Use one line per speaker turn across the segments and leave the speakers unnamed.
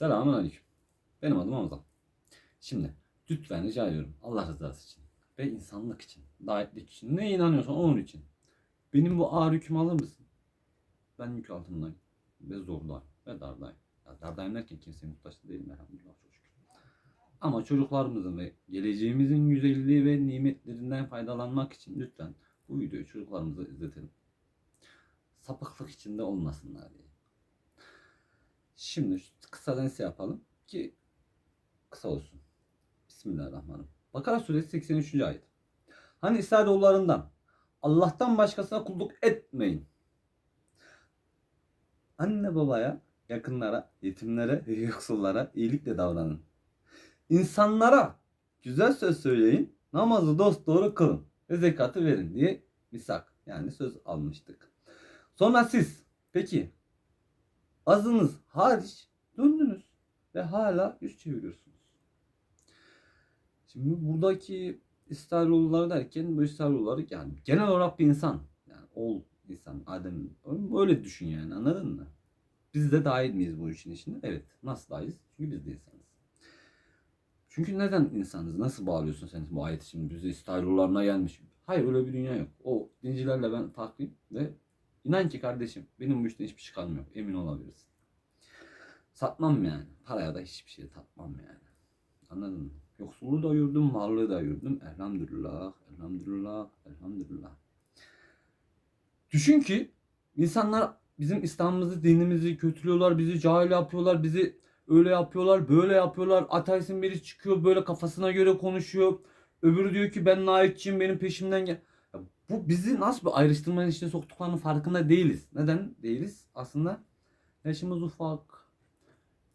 Selamun Aleyküm. Benim adım Hamza. Şimdi lütfen rica ediyorum Allah rızası için ve insanlık için, davetlik için, ne inanıyorsan onun için. Benim bu ağır yükümü alır mısın? Ben yük altındayım ve zordayım ve dardayım. Ya dardayım derken kimseye muhtaç değilim elhamdülillah çok şükür. Ama çocuklarımızın ve geleceğimizin güzelliği ve nimetlerinden faydalanmak için lütfen bu videoyu çocuklarımıza izletelim. Sapıklık içinde olmasınlar diye. Şimdi şu kısadan ise yapalım ki kısa olsun. Bismillahirrahmanirrahim. Bakara suresi 83. ayet. Hani İsrailoğullarından Allah'tan başkasına kulluk etmeyin. Anne babaya, yakınlara, yetimlere ve yoksullara iyilikle davranın. İnsanlara güzel söz söyleyin, namazı dosdoğru kılın ve zekatı verin diye misak yani söz almıştık. Sonra siz peki azınız hariç döndünüz ve hala yüz çeviriyorsunuz. Şimdi buradaki İsrailoğulları derken bu İsrailoğulları yani genel olarak bir insan. Yani oğul insan, Adem. Öyle düşün yani anladın mı? Biz de dahil miyiz bu işin içine? Evet. Nasıl dahiliz? Çünkü biz de insanız. Çünkü neden insanız? Nasıl bağlıyorsun sen bu ayeti şimdi bize İsrailoğullarına gelmiş? Hayır öyle bir dünya yok. O dincilerle ben farklıyım ve inan ki kardeşim benim bu işten hiçbir şey kalmıyor. Emin olabilirsin. Satmam yani. Paraya da hiçbir şey tatmam yani. Anladın mı? Yoksulluğu da yurdum, varlığı da yurdum. Elhamdülillah, elhamdülillah, elhamdülillah. Düşün ki insanlar bizim İslam'ımızı, dinimizi kötülüyorlar, bizi cahil yapıyorlar, bizi öyle yapıyorlar, böyle yapıyorlar. Ateistin biri çıkıyor böyle kafasına göre konuşuyor. Öbürü diyor ki ben layıkçıyım, benim peşimden gel. Bu bizi nasıl bir ayrıştırmanın içine soktuklarının farkında değiliz. Neden değiliz? Aslında yaşımız ufak,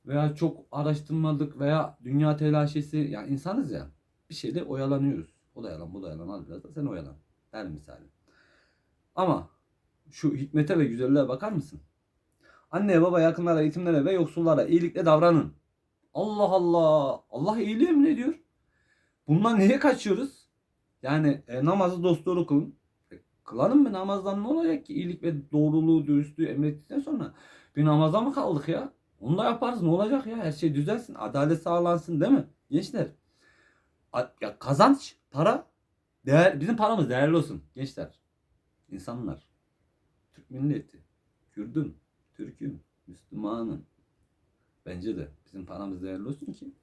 veya çok araştırmadık veya dünya telaşesi ya insanız ya bir şeyde oyalanıyoruz. O da yalan bu da yalan al biraz da sen oyalan der misali. Ama şu hikmete ve güzelliğe bakar mısın? Anneye baba yakınlara yetimlere ve yoksullara iyilikle davranın. Allah Allah Allah iyiliği emrediyor. Bundan niye kaçıyoruz? Yani e, namazı dosdoğru kılın. Kılalım mı namazdan ne olacak ki? İyilik ve doğruluğu, dürüstlüğü emrettikten sonra bir namaza mı kaldık ya? Onu da yaparız. Ne olacak ya? Her şey düzelsin. Adalet sağlansın değil mi? Gençler. Ya kazanç, para, değer, bizim paramız değerli olsun. Gençler. insanlar. Türk milleti. Kürdüm. Türk'üm. Müslümanım. Bence de bizim paramız değerli olsun ki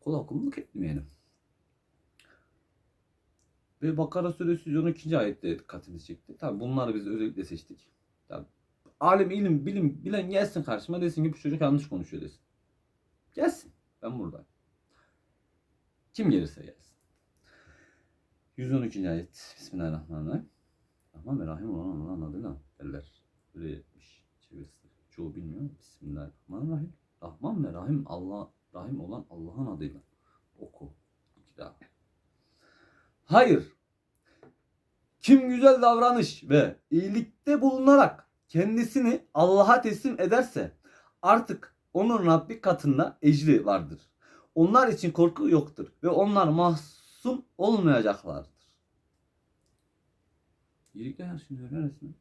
kula kulluk etmeyelim. Ve Bakara suresi 112. ayette dikkatimizi çekti. Tabi bunları biz özellikle seçtik. Tabi alim, ilim, bilim bilen gelsin karşıma desin ki bu çocuk yanlış konuşuyor desin. Gelsin. Ben buradayım. Kim gelirse gelsin. 112. ayet. Bismillahirrahmanirrahim. Rahman ve Rahim olan Allah'ın adıyla derler. Böyle etmiş. Çevirisi. Çoğu bilmiyor. Bismillahirrahmanirrahim. Rahman ve Rahim Allah Rahim olan Allah'ın adıyla. Oku. İki daha. Hayır. Kim güzel davranış ve iyilikte bulunarak kendisini Allah'a teslim ederse artık onun Rabbi katında ecri vardır. Onlar için korku yoktur ve onlar mahzun olmayacaklardır. İyilikle yarışın diyor resmen.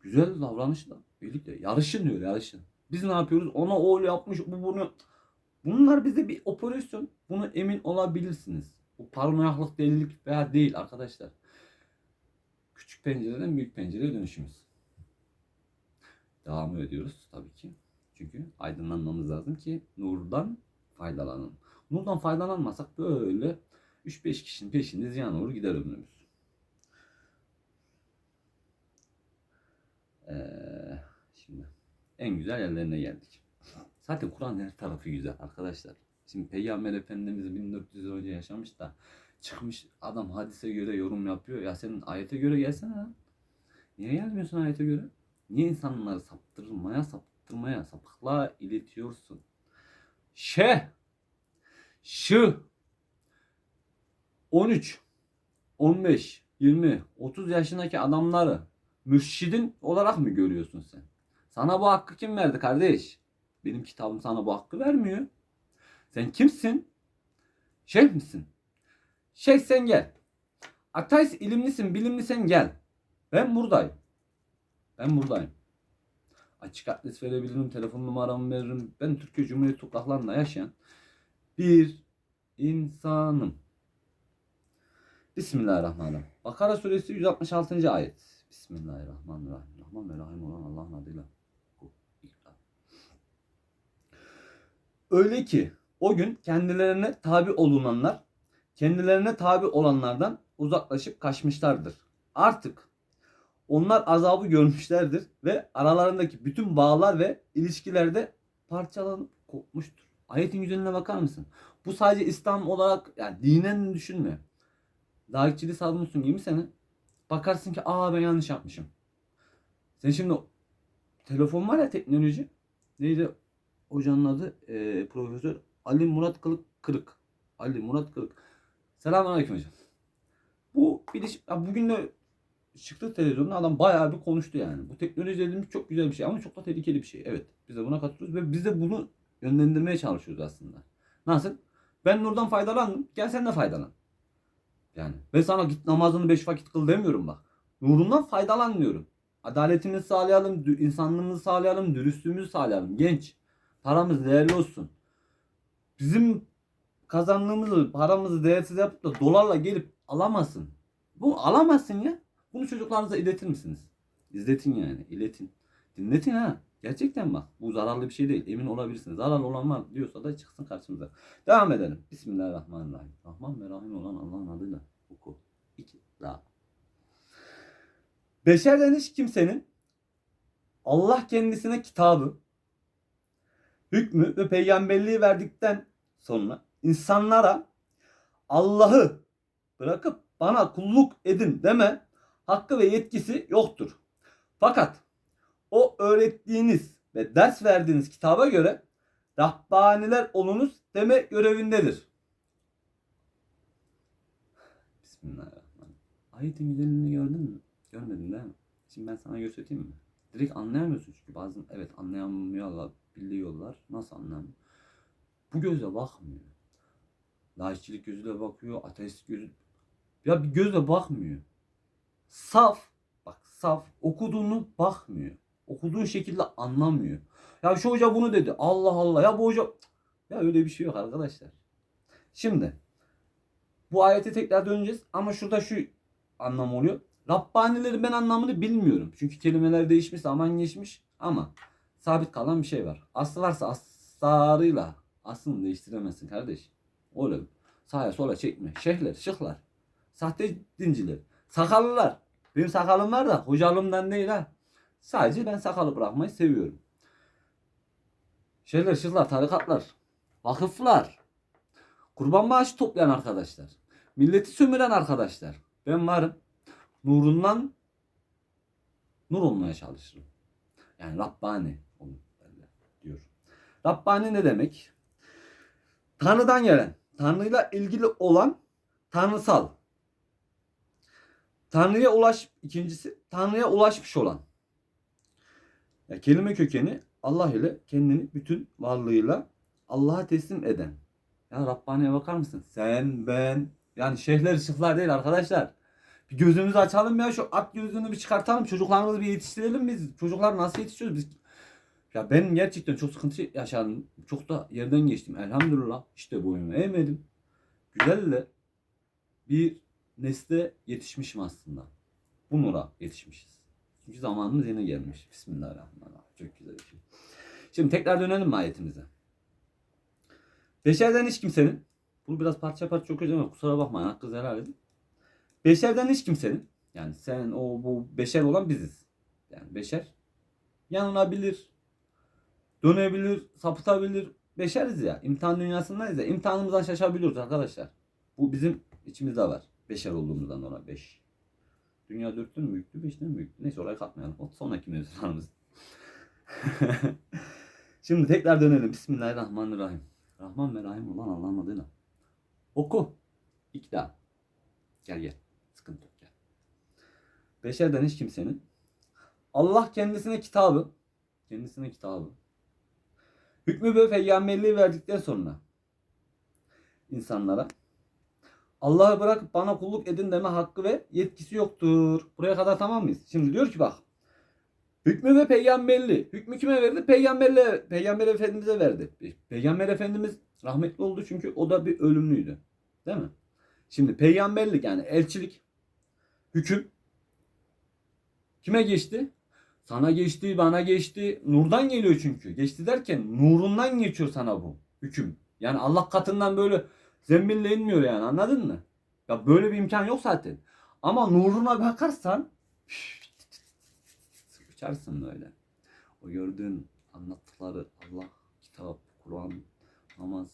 Güzel davranışla birlikte yarışın diyor yarışın. Biz ne yapıyoruz? Ona o öyle yapmış, bu bunu. Bunlar bize bir operasyon. Bunu emin olabilirsiniz. Bu paranoyaklık delilik veya değil arkadaşlar. Küçük pencereden büyük pencereye dönüşümüz. Devam ediyoruz tabii ki. Çünkü aydınlanmamız lazım ki nurdan faydalanalım. Nurdan faydalanmasak böyle 3-5 kişinin peşinde ziyan olur gider ömrümüz. Ee, şimdi en güzel yerlerine geldik. Zaten Kur'an her tarafı güzel arkadaşlar. Şimdi Peygamber Efendimiz 1400 yıl önce yaşamış da çıkmış adam hadise göre yorum yapıyor. Ya senin ayete göre gelsene lan. Niye gelmiyorsun ayete göre? Niye insanları saptırmaya, saptırmaya, sapıklığa iletiyorsun? Şeh, şı, 13, 15, 20, 30 yaşındaki adamları mürşidin olarak mı görüyorsun sen? Sana bu hakkı kim verdi kardeş? Benim kitabım sana bu hakkı vermiyor. Sen kimsin? Şeyh misin? Şeyh sen gel. Ateist ilimlisin, bilimlisin gel. Ben buradayım. Ben buradayım. Açık adres verebilirim, telefon numaramı veririm. Ben Türkiye Cumhuriyeti topraklarında yaşayan bir insanım. Bismillahirrahmanirrahim. Bakara suresi 166. ayet. Bismillahirrahmanirrahim. Rahman ve Rahim olan Allah'ın adıyla. Öyle ki o gün kendilerine tabi olunanlar kendilerine tabi olanlardan uzaklaşıp kaçmışlardır. Artık onlar azabı görmüşlerdir ve aralarındaki bütün bağlar ve ilişkilerde parçalanıp kopmuştur. Ayetin güzeline bakar mısın? Bu sadece İslam olarak yani dinen düşünme. Dağıtçılığı savunmuşsun gibi seni. Bakarsın ki aa ben yanlış yapmışım. Sen şimdi telefon var ya teknoloji. Neydi hocanın adı? Ee, Profesör Ali Murat Kılık Kırık. Ali Murat Kırık. Selamünaleyküm hocam. Bu biliş, ya bugün de çıktı televizyonda adam bayağı bir konuştu yani. Bu teknoloji dediğimiz çok güzel bir şey ama çok da tehlikeli bir şey. Evet biz de buna katılıyoruz ve biz de bunu yönlendirmeye çalışıyoruz aslında. Nasıl? Ben nurdan faydalandım. Gel sen de faydalan. Yani ben sana git namazını beş vakit kıl demiyorum bak. Nurundan faydalan diyorum. Adaletimizi sağlayalım, insanlığımızı sağlayalım, dürüstlüğümüzü sağlayalım. Genç. Paramız değerli olsun. Bizim kazandığımızı, paramızı değersiz yapıp da dolarla gelip alamazsın. Bu alamazsın ya. Bunu çocuklarınıza iletir misiniz? İzletin yani, iletin. Dinletin ha. Gerçekten bak. Bu zararlı bir şey değil. Emin olabilirsiniz. Zararlı olan var diyorsa da çıksın karşımıza. Devam edelim. Bismillahirrahmanirrahim. Rahman ve Rahim olan Allah'ın adıyla oku. İki. La. Beşerden hiç kimsenin Allah kendisine kitabı, hükmü ve peygamberliği verdikten sonra insanlara Allah'ı bırakıp bana kulluk edin deme hakkı ve yetkisi yoktur. Fakat o öğrettiğiniz ve ders verdiğiniz kitaba göre Rabbaniler olunuz deme görevindedir. Bismillahirrahmanirrahim. Ayetin güzelliğini gördün mü? Görmedin değil mi? Şimdi ben sana göstereyim mi? Direkt anlayamıyorsun çünkü bazen evet anlayamıyorlar, biliyorlar. Nasıl anlamıyor? Bu gözle bakmıyor. Laikçilik gözüyle bakıyor, ateist gözü... Ya bir gözle bakmıyor. Saf, bak saf, okuduğunu bakmıyor. Okuduğun şekilde anlamıyor. Ya şu hoca bunu dedi. Allah Allah. Ya bu hoca... Ya öyle bir şey yok arkadaşlar. Şimdi bu ayete tekrar döneceğiz ama şurada şu anlam oluyor. Rabbanilerin ben anlamını bilmiyorum. Çünkü kelimeler değişmiş, zaman geçmiş ama sabit kalan bir şey var. Aslı varsa aslarıyla aslını değiştiremezsin kardeş. Öyle sağa sola çekme. Şeyhler, şıklar. Sahte dinciler. Sakallılar. Benim sakalım var da hocalığımdan değil ha. Sadece ben sakalı bırakmayı seviyorum. Şeyler, şıklar, tarikatlar. Vakıflar. Kurban maaşı toplayan arkadaşlar. Milleti sömüren arkadaşlar. Ben varım. Nurundan nur olmaya çalışırım. Yani Rabbani olun diyor. Rabbani ne demek? Tanrı'dan gelen, Tanrı'yla ilgili olan tanrısal. Tanrı'ya ulaş ikincisi Tanrı'ya ulaşmış olan. Ya kelime kökeni Allah ile kendini bütün varlığıyla Allah'a teslim eden. Ya Rabbani'ye bakar mısın? Sen, ben. Yani şeyhler, şıflar değil arkadaşlar. Bir gözümüzü açalım ya şu at gözünü bir çıkartalım. Çocuklarımızı bir yetiştirelim biz. Çocuklar nasıl yetişiyoruz biz? Ya ben gerçekten çok sıkıntı yaşadım. Çok da yerden geçtim. Elhamdülillah. İşte boyumu eğmedim. Güzel de bir nesle yetişmişim aslında. Bu nura yetişmişiz. Çünkü zamanımız yine gelmiş. Bismillahirrahmanirrahim. Çok güzel bir şey. Şimdi tekrar dönelim mi ayetimize? Beşerden hiç kimsenin bunu biraz parça parça okuyacağım ama kusura bakmayın hakkınızı helal edin. Beşerden hiç kimsenin yani sen o bu beşer olan biziz. Yani beşer yanılabilir, dönebilir, sapıtabilir. Beşeriz ya. İmtihan dünyasındayız ya. İmtihanımızdan şaşabiliyoruz arkadaşlar. Bu bizim içimizde var. Beşer olduğumuzdan dolayı beş. Dünya dörtten mi büyüktü, beşten mi büyüktü? Neyse orayı katmayalım. O sonraki mevzularımız. Şimdi tekrar dönelim. Bismillahirrahmanirrahim. Rahman ve Rahim olan Allah'ın adıyla. Oku. İkna. Gel gel. Sıkıntı yok gel. Beşerden hiç kimsenin Allah kendisine kitabı kendisine kitabı hükmü ve peygamberliği verdikten sonra insanlara Allah'ı bırakıp bana kulluk edin deme hakkı ve yetkisi yoktur. Buraya kadar tamam mıyız? Şimdi diyor ki bak Hükmü ve peygamberli. Hükmü kime verdi? Peygamberle, Peygamber Efendimiz'e verdi. Peygamber Efendimiz rahmetli oldu çünkü o da bir ölümlüydü. Değil mi? Şimdi peygamberlik yani elçilik, hüküm kime geçti? Sana geçti, bana geçti. Nurdan geliyor çünkü. Geçti derken nurundan geçiyor sana bu hüküm. Yani Allah katından böyle zembille inmiyor yani anladın mı? Ya böyle bir imkan yok zaten. Ama nuruna bakarsan uçarsın böyle. O gördüğün anlattıkları Allah, kitap, Kur'an, namaz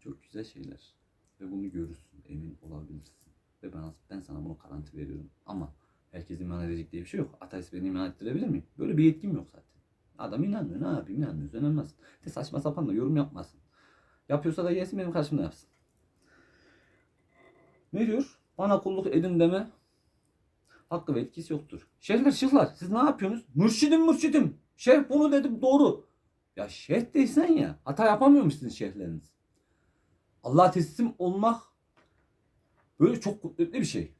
çok güzel şeyler. Ve bunu görürsün, emin olabilirsin. Ve ben, ben sana bunu garanti veriyorum. Ama herkes iman edecek diye bir şey yok. Ateist beni iman ettirebilir miyim? Böyle bir yetkim yok zaten. Adam inanmıyor. Ne yapayım inanmıyor. Önemez. De saçma sapan da yorum yapmasın. Yapıyorsa da gelsin benim karşımda yapsın. Ne diyor? Bana kulluk edin deme hakkı ve etkisi yoktur. Şeyhler şıklar siz ne yapıyorsunuz? Mürşidim mürşidim. Şeyh bunu dedim doğru. Ya şeyh değilsen ya hata yapamıyor musunuz şeyhleriniz? Allah'a teslim olmak böyle çok kudretli bir şey.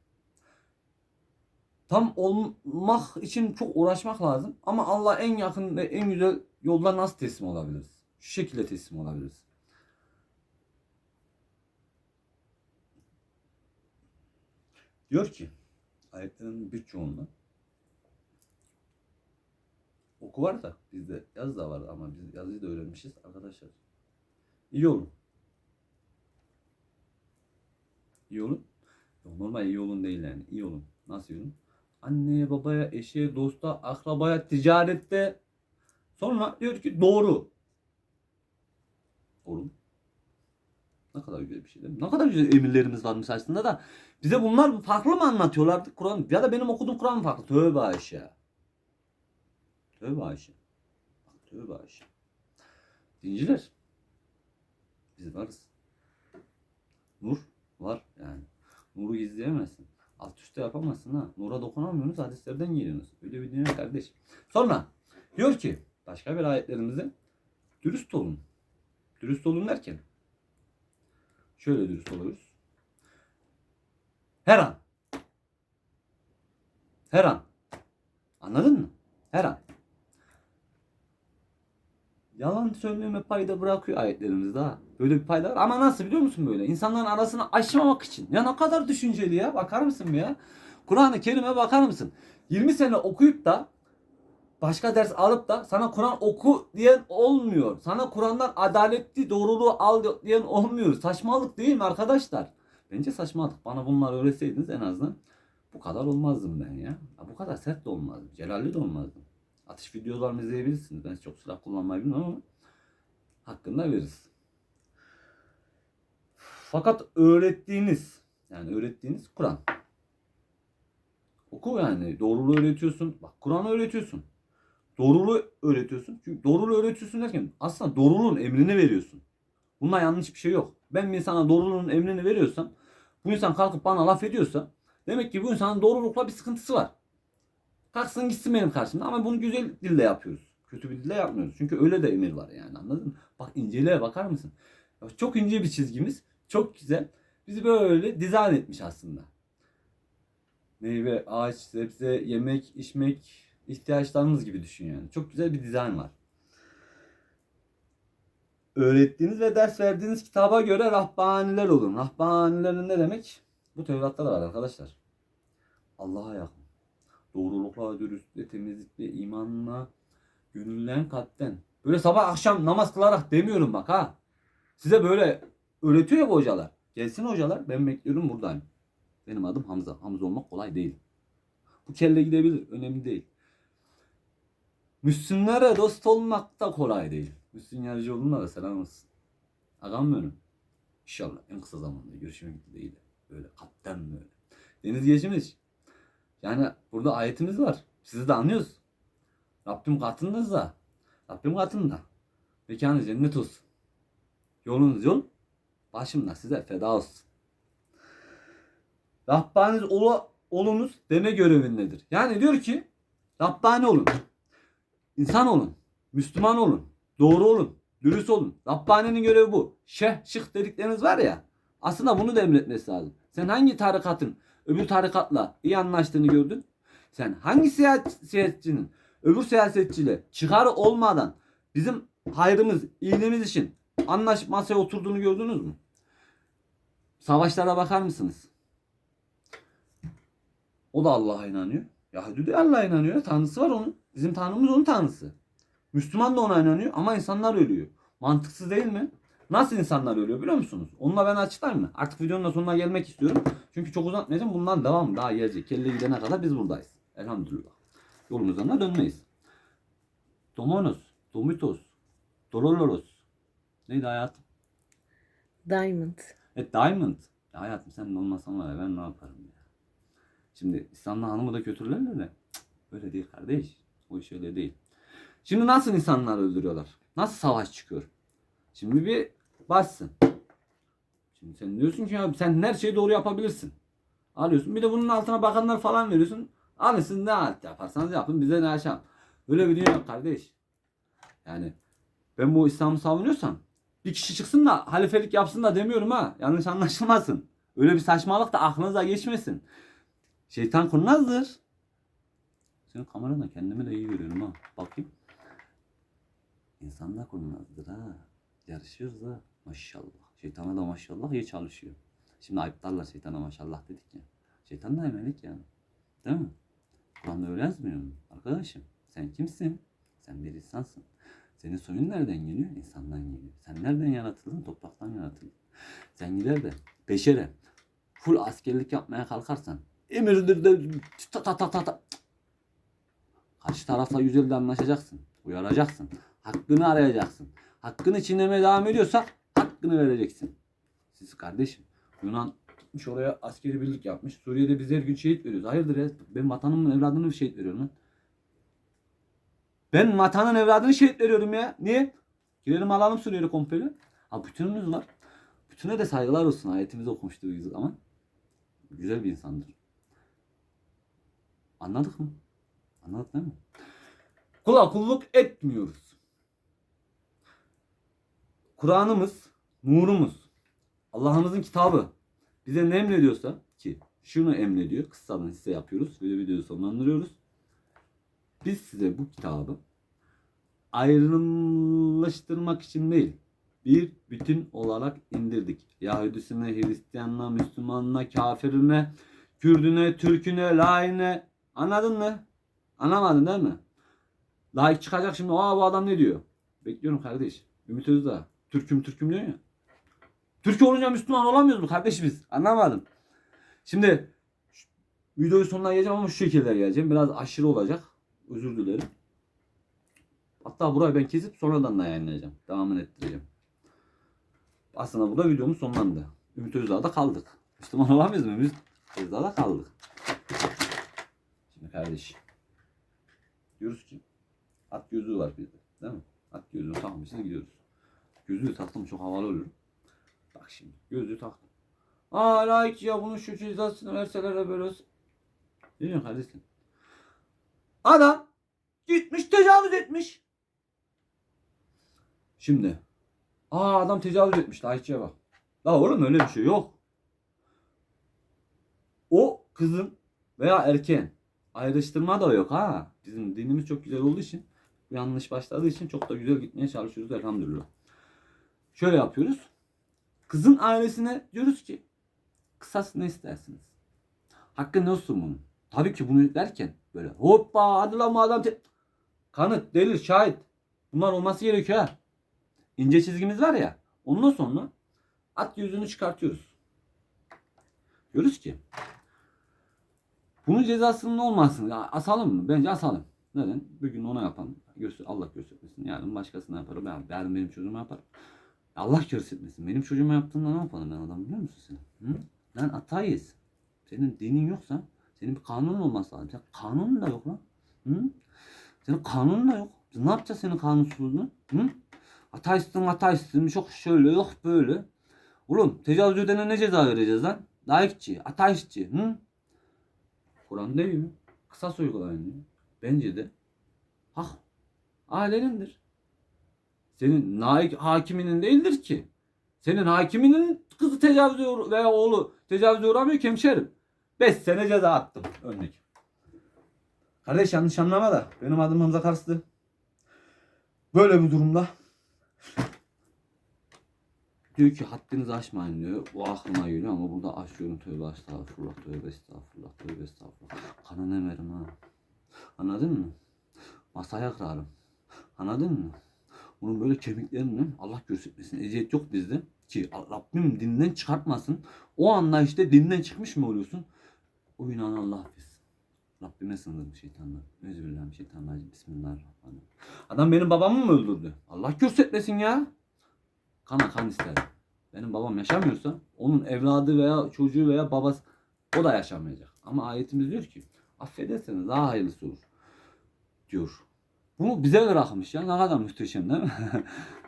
Tam olmak için çok uğraşmak lazım. Ama Allah en yakın ve en güzel yolda nasıl teslim olabiliriz? Şu şekilde teslim olabiliriz. Diyor ki ayetlerin birçoğunda oku var da bizde yaz da var ama biz yazıyı da öğrenmişiz arkadaşlar. İyi olun. İyi olun. Normal iyi olun değil yani. İyi olun. Nasıl iyi olun? Anneye, babaya, eşe, dosta, akrabaya, ticarette. Sonra diyor ki doğru. Doğru. Ne kadar güzel bir şey değil mi? Ne kadar güzel emirlerimiz varmış aslında da bize bunlar farklı mı anlatıyorlardı Kur'an? Ya da benim okuduğum Kur'an farklı? Tövbe Ayşe. Tövbe Ayşe. Tövbe Ayşe. Dinciler. Biz varız. Nur var yani. Nuru gizleyemezsin. Alt üstte yapamazsın ha. Nura dokunamıyorsunuz hadislerden geliyorsunuz. Öyle bir dünya kardeş. Sonra diyor ki başka bir ayetlerimizde dürüst olun. Dürüst olun derken şöyle dürüst oluyoruz. Her an. Her an. Anladın mı? Her an. Yalan söylememe payda bırakıyor ayetlerimizde ha. Böyle bir payda var. Ama nasıl biliyor musun böyle? İnsanların arasını aşmamak için. Ya ne kadar düşünceli ya. Bakar mısın ya? Kur'an-ı Kerim'e bakar mısın? 20 sene okuyup da başka ders alıp da sana Kur'an oku diyen olmuyor. Sana Kur'an'dan adaletli doğruluğu al diyen olmuyor. Saçmalık değil mi arkadaşlar? Bence saçmalık. Bana bunları öğretseydiniz en azından bu kadar olmazdım ben ya bu kadar sert de olmazdım. Celalli de olmazdım. Atış videolarımı izleyebilirsiniz. Ben çok silah kullanmayı bilmiyorum ama hakkında veririz. Fakat öğrettiğiniz yani öğrettiğiniz Kur'an. Oku yani doğruluğu öğretiyorsun. Bak Kur'an'ı öğretiyorsun. Doğruluğu öğretiyorsun. Çünkü doğruluğu öğretiyorsun derken aslında doğruluğun emrini veriyorsun. Bunda yanlış bir şey yok. Ben bir insana doğruluğun emrini veriyorsam bu insan kalkıp bana laf ediyorsa demek ki bu insanın doğrulukla bir sıkıntısı var. Kalksın gitsin benim karşımda ama bunu güzel dille yapıyoruz. Kötü bir dille yapmıyoruz. Çünkü öyle de emir var yani anladın mı? Bak inceliğe bakar mısın? Çok ince bir çizgimiz. Çok güzel. Bizi böyle dizayn etmiş aslında. Meyve, ağaç, sebze, yemek, içmek ihtiyaçlarımız gibi düşün yani. Çok güzel bir dizayn var. Öğrettiğiniz ve ders verdiğiniz kitaba göre rahbaniler olun. Rahbanilerin ne demek? Bu Tevrat'ta da var arkadaşlar. Allah'a yakın. Doğrulukla, dürüstlükle, temizlikle, imanla, gönüllen kalpten. Böyle sabah akşam namaz kılarak demiyorum bak ha. Size böyle öğretiyor ya bu hocalar. Gelsin hocalar ben bekliyorum buradayım. Benim adım Hamza. Hamza olmak kolay değil. Bu kelle gidebilir. Önemli değil. Müslümlere dost olmak da kolay değil. Müslüm Yarıcıoğlu'na da selam olsun. Agam benim. İnşallah en kısa zamanda görüşmek dileğiyle. Böyle kalpten böyle. Deniz geçmiş. Yani burada ayetimiz var. Sizi de anlıyoruz. Rabbim katındaysa. Rabbim katında. Mekanı cennet olsun. Yolunuz yol. Başımda size feda olsun. Rabbaniz olu, olunuz deme görevindedir. Yani diyor ki Rabbani olun. İnsan olun. Müslüman olun. Doğru olun. Dürüst olun. Rabbani'nin görevi bu. Şeyh, şık dedikleriniz var ya. Aslında bunu da emretmesi lazım. Sen hangi tarikatın öbür tarikatla iyi anlaştığını gördün? Sen hangi siyasetçinin öbür siyasetçiyle çıkarı olmadan bizim hayrımız, iyiliğimiz için anlaşıp masaya oturduğunu gördünüz mü? Savaşlara bakar mısınız? O da Allah'a inanıyor. Yahudi de Allah'a inanıyor. Tanrısı var onun. Bizim tanrımız onun tanrısı. Müslüman da ona inanıyor ama insanlar ölüyor. Mantıksız değil mi? Nasıl insanlar ölüyor biliyor musunuz? Onunla ben açıklayayım mı? Artık videonun da sonuna gelmek istiyorum. Çünkü çok uzatmayacağım. Bundan devam daha gelecek. Kelle gidene kadar biz buradayız. Elhamdülillah. Yolumuzdan da dönmeyiz. Domonos, Domitos, Dololos. Neydi hayatım?
Diamond.
E Diamond. Ya hayatım sen olmasan var ya ben ne yaparım ya. Şimdi İslam'da hanımı da kötülerler de. Cık, Öyle değil kardeş. O iş öyle değil. Şimdi nasıl insanlar öldürüyorlar? Nasıl savaş çıkıyor? Şimdi bir başsın. Şimdi sen diyorsun ki ya sen her şeyi doğru yapabilirsin. Alıyorsun. Bir de bunun altına bakanlar falan veriyorsun. Alırsın ne halt yaparsanız yapın bize ne aşam. Öyle bir dünya kardeş. Yani ben bu İslam'ı savunuyorsam bir kişi çıksın da halifelik yapsın da demiyorum ha. Yanlış anlaşılmasın. Öyle bir saçmalık da aklınıza geçmesin. Şeytan kurnazdır. Senin kameranda kendimi de iyi görüyorum ha. Bakayım. İnsan da kurnazdır ha. Yarışıyoruz ha. Maşallah. Şeytana da maşallah iyi çalışıyor. Şimdi ayıplarlar şeytana maşallah dedik ya. Şeytan da emelik yani. Değil mi? Kur'an'da öyle yazmıyor mu? Arkadaşım sen kimsin? Sen bir insansın. Senin soyun nereden geliyor? İnsandan geliyor. Sen nereden yaratıldın? Topraktan yaratıldın. Sen gider de beşere full askerlik yapmaya kalkarsan emirdir de ta ta ta ta ta. Karşı tarafla yüzelde anlaşacaksın. Uyaracaksın. Hakkını arayacaksın. Hakkını çiğnemeye devam ediyorsa hakkını vereceksin. Siz kardeşim Yunan gitmiş oraya askeri birlik yapmış. Suriye'de biz her gün şehit veriyoruz. Hayırdır ya? Ben vatanımın evladını şehit veriyorum lan. Ben vatanın evladını şehit veriyorum ya. Niye? Girelim alalım Suriye'yi komple. Ha bütünümüz var. Bütüne de saygılar olsun. Ayetimizi okumuştuk ama. Güzel bir insandır. Anladık mı? Anladık değil mi? Kula kulluk etmiyoruz. Kur'an'ımız, nurumuz, Allah'ımızın kitabı bize ne emrediyorsa ki şunu emrediyor. Kıssadan size yapıyoruz. Video videoyu sonlandırıyoruz. Biz size bu kitabı ayrımlaştırmak için değil, bir bütün olarak indirdik. Yahudisine, Hristiyanına, Müslümanına, kafirine, Kürdüne, Türküne, laine. Anladın mı? Anlamadın değil mi? Laik çıkacak şimdi. Aa bu adam ne diyor? Bekliyorum kardeş. Ümit Özdağ. Türküm Türküm diyor ya. Türk olunca Müslüman olamıyoruz mu kardeş biz? Anlamadım. Şimdi videoyu sonuna geleceğim ama şu şekilde geleceğim. Biraz aşırı olacak. Özür dilerim. Hatta burayı ben kesip sonradan da yayınlayacağım. Devamını ettireceğim. Aslında burada videomuz sonlandı. Ümit Özdağ'da kaldık. Müslüman olamıyoruz mu? Ümit Özdağ'da kaldık. Şimdi kardeş. Diyoruz ki at gözlüğü var bizde. Değil mi? At gözlüğü takmışız gidiyoruz. Gözlüğü taktım çok havalı olur. Bak şimdi gözlüğü taktım. Aa layık ya bunun şu cezasını verseler de böyle olsun. Ne diyorsun kardeşim? Adam gitmiş tecavüz etmiş. Şimdi. Aa adam tecavüz etmiş layıkçıya bak. La oğlum öyle bir şey yok. O kızın veya erkeğin ayrıştırma da yok ha. Bizim dinimiz çok güzel olduğu için yanlış başladığı için çok da güzel gitmeye çalışıyoruz elhamdülillah. Şöyle yapıyoruz. Kızın ailesine diyoruz ki kısas ne istersiniz? Hakkı ne olsun bunun? Tabii ki bunu derken böyle hoppa hadi lan bu adam kanıt, delil, şahit. Bunlar olması gerekiyor ha. İnce çizgimiz var ya. Ondan sonra at yüzünü çıkartıyoruz. Diyoruz ki bunun cezasının olmasın. Ya asalım mı? Bence asalım. Neden? Bugün ona yapan göster Allah göstermesin. Yarın başkasına yaparım. Ben, yarın benim çocuğuma yaparım. Allah göstermesin. Benim çocuğuma yaptığında ne yapalım ben adam biliyor musun sen? Hı? Lan atayız. Senin dinin yoksa senin bir kanunun olması lazım. Sen kanunun da yok lan. Hı? Senin kanunun da yok. Ne yapacağız senin kanunsuzluğunu? Hı? Ateistin ateistin çok şöyle yok böyle. Oğlum tecavüz edene ne ceza vereceğiz lan? Layıkçı, ateistçi. Hı? Kur'an değil mi? Kısas uygulayın diyor. Bence de hak ailenindir. Senin naik hakiminin değildir ki. Senin hakiminin kızı tecavüze veya oğlu tecavüze uğramıyor ki hemşerim. 5 sene ceza attım örnek. Kardeş yanlış anlama da benim adım Hamza Karslı. Böyle bir durumda diyor ki haddinizi aşmayın diyor. Bu aklıma geliyor ama burada aşıyorum tövbe estağfurullah tövbe estağfurullah tövbe estağfurullah. Kanını emerim ha. Anladın mı? Masaya kırarım. Anladın mı? Bunun böyle kemiklerini Allah göstermesin. Eziyet yok bizde. Ki Rabbim dinden çıkartmasın. O anda işte dinden çıkmış mı oluyorsun? O günahını Allah affetsin. Rabbime sığınırım şeytanlar. Özbillahimineşşeytanirracim. Bismillahirrahmanirrahim. Adam benim babamı mı öldürdü? Allah göstermesin ya. Kana kan isterim. Benim babam yaşamıyorsa onun evladı veya çocuğu veya babası o da yaşamayacak. Ama ayetimiz diyor ki affederseniz daha hayırlısı olur. Diyor. Bunu bize bırakmış ya. Ne kadar muhteşem değil mi?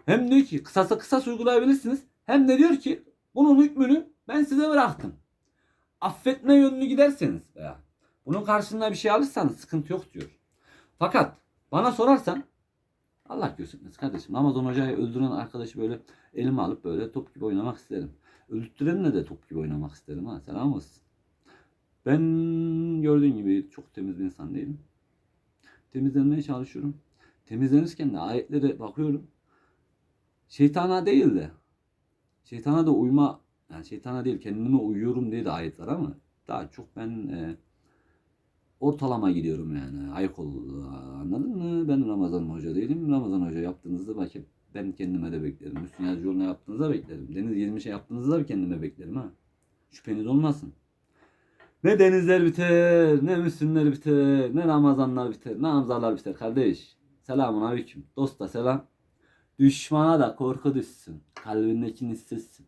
hem diyor ki kısasa kısas uygulayabilirsiniz. Hem de diyor ki bunun hükmünü ben size bıraktım. Affetme yönünü giderseniz veya bunun karşılığında bir şey alırsanız sıkıntı yok diyor. Fakat bana sorarsan Allah göstermesin kardeşim. Ramazan Hoca'yı öldüren arkadaşı böyle elime alıp böyle top gibi oynamak isterim. Öldürenle de top gibi oynamak isterim ha. Selam olsun. Ben gördüğün gibi çok temiz bir insan değilim. Temizlenmeye çalışıyorum. Temizlenirken de ayetlere bakıyorum. Şeytana değil de şeytana da uyma yani şeytana değil kendime uyuyorum diye de ayet ama daha çok ben e, ortalama gidiyorum yani. Ayık ol. Anladın mı? Ben Ramazan Hoca değilim. Ramazan Hoca yaptığınızda hep ben kendime de beklerim. Müslüm Yazıcı yoluna yaptığınızda beklerim. Deniz 20 şey yaptığınızda da kendime beklerim ha. Şüpheniz olmasın. Ne denizler biter, ne Müslümler biter, ne Ramazanlar biter, ne Hamzalar biter kardeş. Selamun aleyküm. Dosta selam. Düşmana da korku düşsün. Kalbindekini hissetsin.